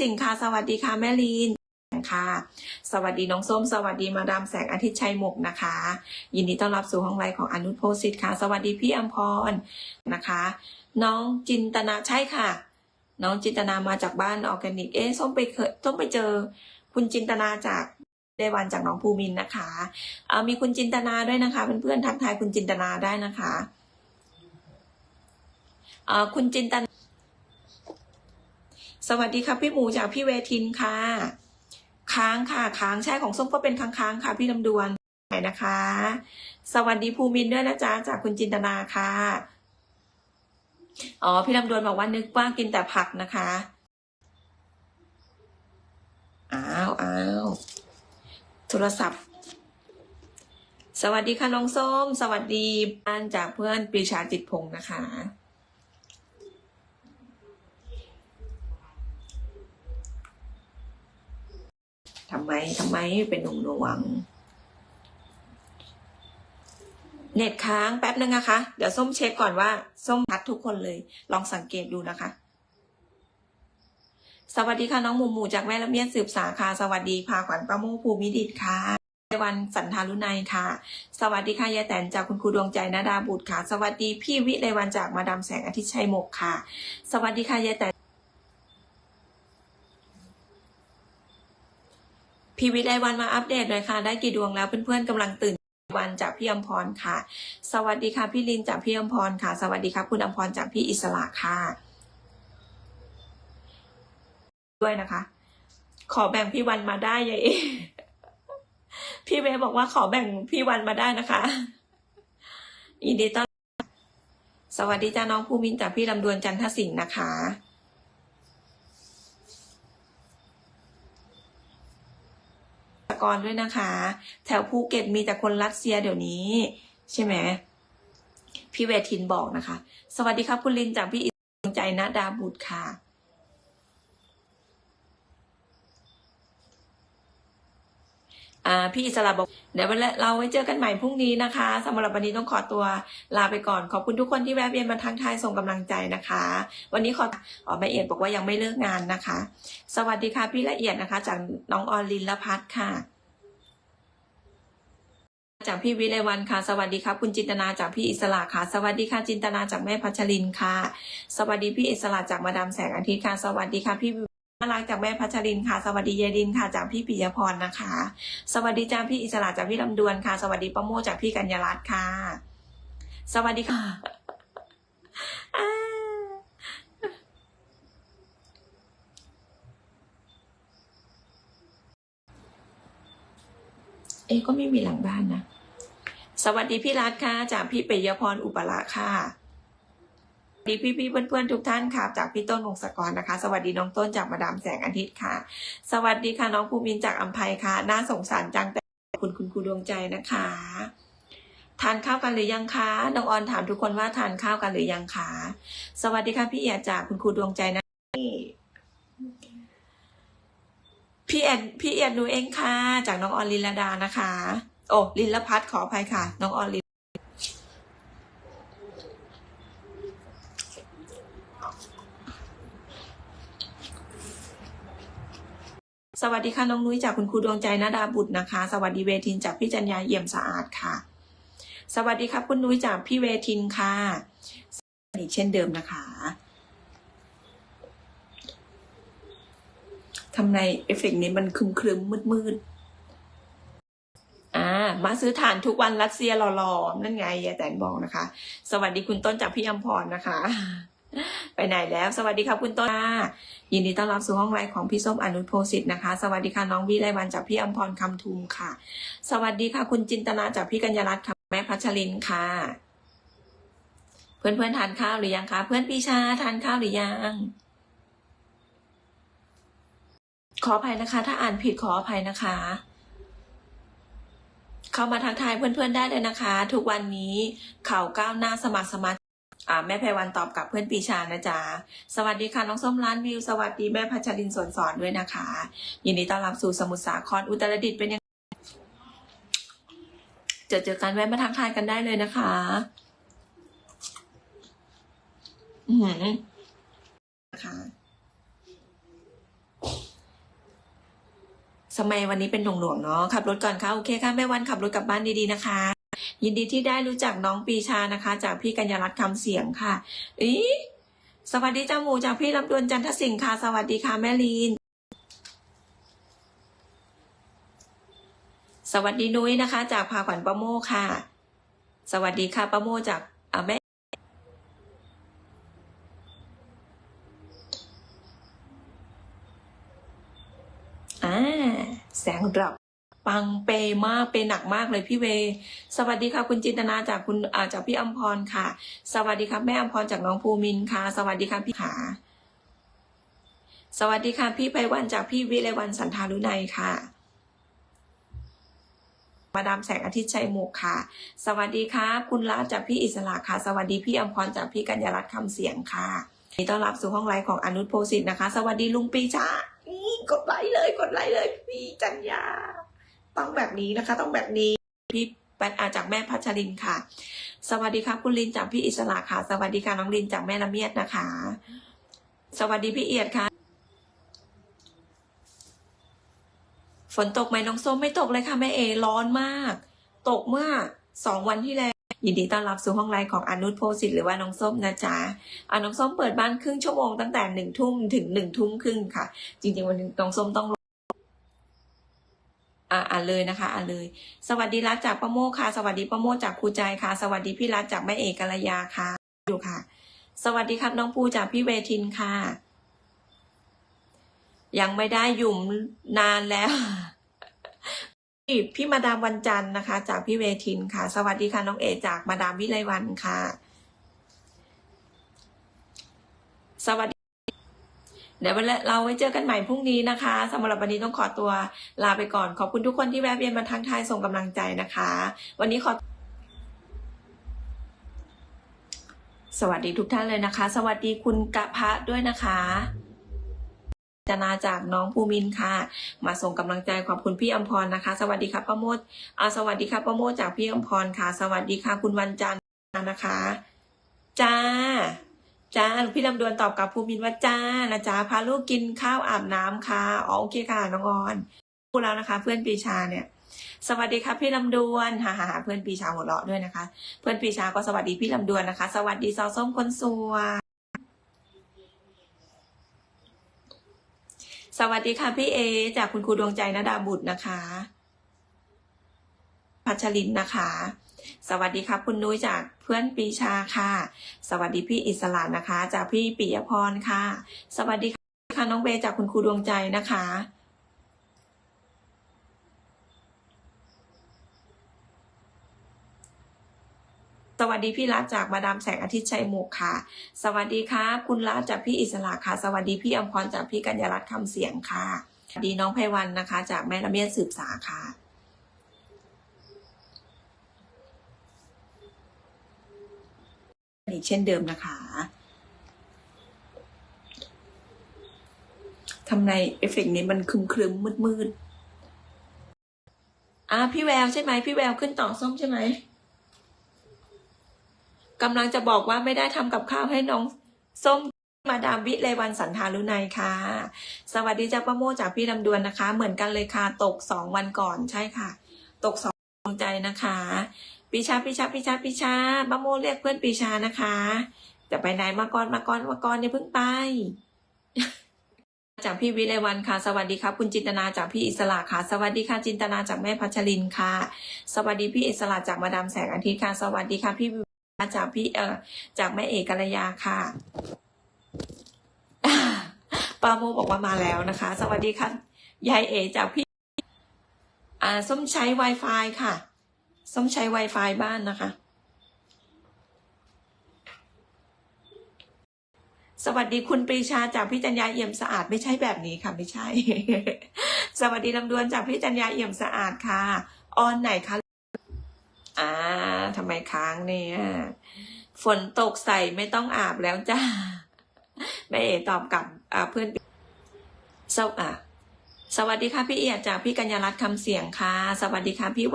สิงค่ะสวัสดีค่ะแม่ลีนค่ะสวัสดีน้องส้ม สวัสดีมาดามแสงอาทิตย์ชัยหมกนะคะ ยินดีต้อนรับสู่ห้องไลฟ์ของอนุโพสิตค่ะ สวัสดีพี่อัมพรนะคะ น้องจินตนาใช่ค่ะ น้องจินตนามาจากบ้านออร์แกนิกเอ๊ส้มไปเคยส้มไปเจอ คุณจินตนาจากเดวันจากน้องภูมินนะคะมีคุณจินตนาด้วยนะคะเพื่อนๆทักทายคุณจินตนาได้นะคะเอ่อคุณจินตนา สวัสดีค่ะพี่หมูจากพี่เวทินค่ะ ค้างค่ะ ค้างใช่ของส้มก็เป็นค้างๆค่ะ พี่ลำดวนไหนนะคะ สวัสดีภูมินด้วยนะจ๊ะจากคุณจินตนาค่ะ อ๋อพี่ลำดวนบอกว่านึกว่ากินแต่ผักนะคะอ้าวอ้าวโทรศัพท์ สวัสดีค่ะน้องส้ม สวัสดีบ้านจากเพื่อนปีชาจิตพงศ์นะคะ ทำไมทำไมเป็นหนุ่มหน่วง เน็ตค้างแป๊บนึงนะคะ เดี๋ยวส้มเช็คก่อนว่า ส้มทัดทุกคนเลย ลองสังเกตดูนะคะ สวัสดีค่ะน้องหมูหมูจากแม่ละเมียดสืบสาค่ะ สวัสดีพาขวัญประโมภูมิดิตค่ะวันสันทารุณัยค่ะ สวัสดีค่ะยายแตนจากคุณครูดวงใจนาดาบุตรค่ะ สวัสดีพี่วิไลวันจากมาดามแสงอาทิตย์ชัยหมกค่ะ สวัสดีค่ะยายแตน พีวิไลวันมาอัปเดตหน่อยค่ะ ได้กี่ดวงแล้วเพื่อนๆกำลังตื่นวันจากพี่อมพรค่ะ สวัสดีค่ะพี่ลินจากพี่อมพรค่ะ สวัสดีครับคุณอมพรจากพี่อิสระค่ะ ด้วยนะคะ ขอแบ่งพี่วันมาได้ยายเอพี่เวบอกว่าขอแบ่งพี่วันมาได้นะคะยินดีต้อนรับสวัสดีจ้าน้องภูมินจากพี่ลำดวนจันทสิงห์นะคะ กรด้วยนะคะ แถวภูเก็ตมีแต่คนรัสเซียเดี๋ยวนี้ ใช่ไหมพี่เวทินบอกนะคะ สวัสดีครับคุณลินจากพี่อิสใจนะดาบุตรค่ะพี่อิสระบอกเดี๋ยวเราไว้เจอกันใหม่พรุ่งนี้นะคะสำหรับวันนี้ต้องขอตัวลาไปก่อน ขอบคุณทุกคนที่แวะเวียนมาทักทายส่งกำลังใจนะคะ วันนี้ขออ๋อแม่เอียดบอกว่ายังไม่เลิกงานนะคะ สวัสดีค่ะพี่ละเอียดนะคะ จากน้องออลินละพัฒค่ะ จากพี่วิไลวันค่ะ สวัสดีครับคุณจินตนาจากพี่อิสระค่ะ สวัสดีค่ะจินตนาจากแม่พัชรินค่ะ สวัสดีพี่อิสระจากมาดามแสงอาทิตย์ค่ะ สวัสดีค่ะพี่น่ารักจากแม่พัชรินค่ะ สวัสดีเยดินค่ะ จากพี่ปิยพรนะคะ สวัสดีจ้าพี่อิสระจากพี่ลำดวนค่ะ สวัสดีป้าโมจากพี่กัญญารัตน์ค่ะ สวัสดีค่ะเอ๊ก็ไม่มีหลังบ้านนะ สวัสดีพี่รัตค่ะจากพี่ปิยพรอุปละค่ะสวัสดีพี่พี่เพื่อนๆทุกท่านครับจากพี่ต้นวงศกรนะคะ สวัสดีน้องต้นจากมาดามแสงอาทิตย์ค่ะ สวัสดีค่ะน้องภูมินจากอัมภัยค่ะ น่าสงสารจังแต่คุณคุณครูดวงใจนะคะ ทานข้าวกันหรือยังคะน้องออนถามทุกคนว่าทานข้าวกันหรือยังคะสวัสดีค่ะพี่เอียจากคุณครูดวงใจนะพี่เอ็ดพี่เอียดหนูเองค่ะจากน้องออนลินลดานะคะ โอ้ลินละพัฒน์ขออภัยค่ะ น้องออนลินสวัสดีค่ะน้องนุ้ยจากคุณครูดวงใจนาดาบุตรนะคะ สวัสดีเวทินจากพี่จัญญาเยี่ยมสะอาดค่ะ สวัสดีครับคุณนุ้ยจากพี่เวทินค่ะอีกเช่นเดิมนะคะทำในเอฟเฟกต์นี้มันครึมครึมมืดมืด มาซื้อฐานทุกวันรัสเซียหล่อๆนั่นไงยายแตนบอกนะคะ สวัสดีคุณต้นจากพี่อมพรนะคะ ไปไหนแล้ว สวัสดีครับคุณต้นยินดีต้อนรับสู่ห้องไลฟ์ของพี่ส้มอนุโพสิตนะคะ สวัสดีค่ะน้องวิไลวันจากพี่อมพรคำทุมค่ะ สวัสดีค่ะ คุณจินตนาจากพี่กัญญารัตน์ค่ะแม่พัชรินค่ะ เพื่อนเพื่อนๆทานข้าวหรือยังคะเพื่อนปีชาทานข้าวหรือยังขออภัยนะคะ ถ้าอ่านผิดขออภัยนะคะ เข้ามาทักทายเพื่อนๆได้เลยนะคะ ทุกวันนี้เข่าก้าวหน้าสมัครสมาชิกอ่าแม่ไพรวันตอบกับเพื่อนปีชานะจ๊ะ สวัสดีค่ะน้องส้มล้านวิว สวัสดีแม่พัชรินสวนสอนด้วยนะคะ ยินดีต้อนรับสู่สมุทรสาครอุตรดิตถ์เป็นยังเจอเจอกันแวะมาทักทายกันได้เลยนะคะ อือหือนะคะ สมัยวันนี้เป็นหน่วงๆเนาะขับรถก่อนค่ะโอเคค่ะแม่วันขับรถกลับบ้านดีๆนะคะ ยินดีที่ได้รู้จักน้องปีชานะคะ จากพี่กัญญารัตน์คำเสียงค่ะอีสวัสดีจ้าหมูจากพี่ลำดวนจันทสิงห์ค่ะ สวัสดีค่ะแม่ลีนสวัสดีนุ้ยนะคะ จากพาขวัญประโมค่ะ สวัสดีค่ะประโมจากอ่าแม่ อ่า แสงดรอปปังเปมากเปหนักมากเลยพี่เว สวัสดีค่ะคุณจินตนาจากคุณอาจากพี่อัมพรค่ะ สวัสดีครับแม่อัมพรจากน้องภูมินค่ะ สวัสดีค่ะพี่ขาสวัสดีค่ะพี่ไพวันจากพี่วิไลวันสันทารุไนยค่ะมาดามแสงอาทิตย์ชัยมุกค่ะ สวัสดีค่ะคุณรัตจากพี่อิสระค่ะ สวัสดีพี่อัมพรจากพี่กัญญารัตน์คำเสียงค่ะยินดีต้อนรับสู่ห้องไลฟ์ของอนุชโพสิทธ์นะคะ สวัสดีลุงปีชา กดไลค์เลยกดไลค์เลย พี่จัญญาต้องแบบนี้นะคะ ต้องแบบนี้พี่แปดอาจากแม่พัชรินค่ะ สวัสดีครับคุณลินจากพี่อิสระค่ะ สวัสดีค่ะน้องลินจากแม่ละเมียดนะคะ สวัสดีพี่เอียดค่ะฝนตกไหมน้องส้มไม่ตกเลยค่ะแม่เอร้อนมาก ตกเมื่อสองวันที่แล้ว ยินดีต้อนรับสู่ห้องไลน์ของอนุชโพสิทธิ์หรือว่าน้องส้มนะจ๊ะอะน้องส้มเปิดบ้านครึ่งชั่วโมงตั้งแต่หนึ่งทุ่มถึงหนึ่งทุ่มครึ่งค่ะ จริงๆวันนี้น้องส้มต้องอ่าอ่านเลยนะคะอ่านเลย สวัสดีรักจากป้าโมค่ะ สวัสดีป้าโมจากครูใจค่ะ สวัสดีพี่รักจากแม่เอกกัลยาค่ะอยู่ค่ะ สวัสดีครับน้องปูจากพี่เวทินค่ะ ยังไม่ได้หยุ่มนานแล้ว พี่มาดามวันจันทร์นะคะ จากพี่เวทินค่ะ สวัสดีค่ะน้องเอจากมาดามวิไลวันค่ะ สวัสดี เดี๋ยววันละเราไว้เจอกันใหม่พรุ่งนี้นะคะสำหรับวันนี้ต้องขอตัวลาไปก่อน ขอบคุณทุกคนที่แวะเวียนมาทักทายส่งกำลังใจนะคะ วันนี้ขอ สวัสดีทุกท่านเลยนะคะ สวัสดีคุณกะพะด้วยนะคะ จนาจากน้องภูมินค่ะ มาส่งกำลังใจขอบคุณพี่อมพรนะคะ สวัสดีครับป้าโมดอ่าสวัสดีครับป้าโมดจากพี่อมพรค่ะ สวัสดีค่ะคุณวันจันทร์นะคะ จ้า จ้าพี่ลำดวนตอบกับภูมินว่าจ้านะจ๊ะพาลูกกินข้าวอาบน้ำค่ะอ๋อโอเคค่ะน้องออนพูดแล้วนะคะ เพื่อนปีชาเนี่ยสวัสดีครับพี่ลำดวนฮ่าฮ่าฮ่าเพื่อนปีชาหัวเราะด้วยนะคะ เพื่อนปีชาก็สวัสดีพี่ลำดวนนะคะ สวัสดีซอส้มคนสวย สวัสดีค่ะพี่เอ จากคุณครูดวงใจนดาบุตรนะคะ พัชรินนะคะ สวัสดีครับคุณนุ้ยจากเพื่อนปีชาค่ะ สวัสดีพี่อิสระนะคะ จากพี่ปิยพรค่ะ สวัสดีค่ะน้องเบย์จากคุณครูดวงใจนะคะ สวัสดีพี่รัฐจากมาดามแสงอาทิตย์ชัยมุกค่ะ สวัสดีครับคุณรัฐจากพี่อิสระค่ะ สวัสดีพี่อมพรจากพี่กัญญารัตน์คำเสียงค่ะสวัสดีน้องไพวันนะคะ จากแม่ละเมียดสืบสาค่ะอีกเช่นเดิมนะคะทำในเอฟเฟกต์นี้มันครึมครึมมืดมืดอะพี่แววใช่ไหมพี่แววขึ้นต่อส้มใช่ไหม กำลังจะบอกว่าไม่ได้ทำกับข้าวให้น้องส้มมาดามวิเลวันสันทารุไนยค่ะ สวัสดีจ้าป้าโมจากพี่ลำดวนนะคะ เหมือนกันเลยค่ะ ตกสองวันก่อนใช่ค่ะ ตกสองใจนะคะปีชาปีชาปีชาปีชาป้าโมเรียกเพื่อนปีชานะคะ จะไปไหนมาก่อนมาก่อนมาก่อนเนี่ยเพิ่งไป จากพี่วิไลวันค่ะ สวัสดีครับคุณจินตนาจากพี่อิสระค่ะ สวัสดีค่ะจินตนาจากแม่พัชรินค่ะ สวัสดีพี่อิสระจากมาดามแสงอาทิตย์ค่ะ สวัสดีค่ะพี่วิ จากพี่เอ่อจากแม่เอกกัลยาค่ะปาโมบอกว่ามาแล้วนะคะ สวัสดีค่ะ ยายเอจากพี่อ่าส้มใช้ Wi-Fi ค่ะ ส้มใช้ Wi-Fi บ้านนะคะ สวัสดีคุณปรีชาจากพี่จัญญาเอี่ยมสะอาดไม่ใช่แบบนี้ค่ะ ไม่ใช่ สวัสดีลำดวนจากพี่จัญญาเอี่ยมสะอาดค่ะ ออนไหนคะ อ่าทำไมค้างเนี่ย ฝนตกใส่ไม่ต้องอาบแล้วจ้าแม่เอตอบกลับอ่าเพื่อนสวอะสวัสดีค่ะพี่เอียดจากพี่กัญญารัตน์คำเสียงค่ะ สวัสดีค่ะพี่ว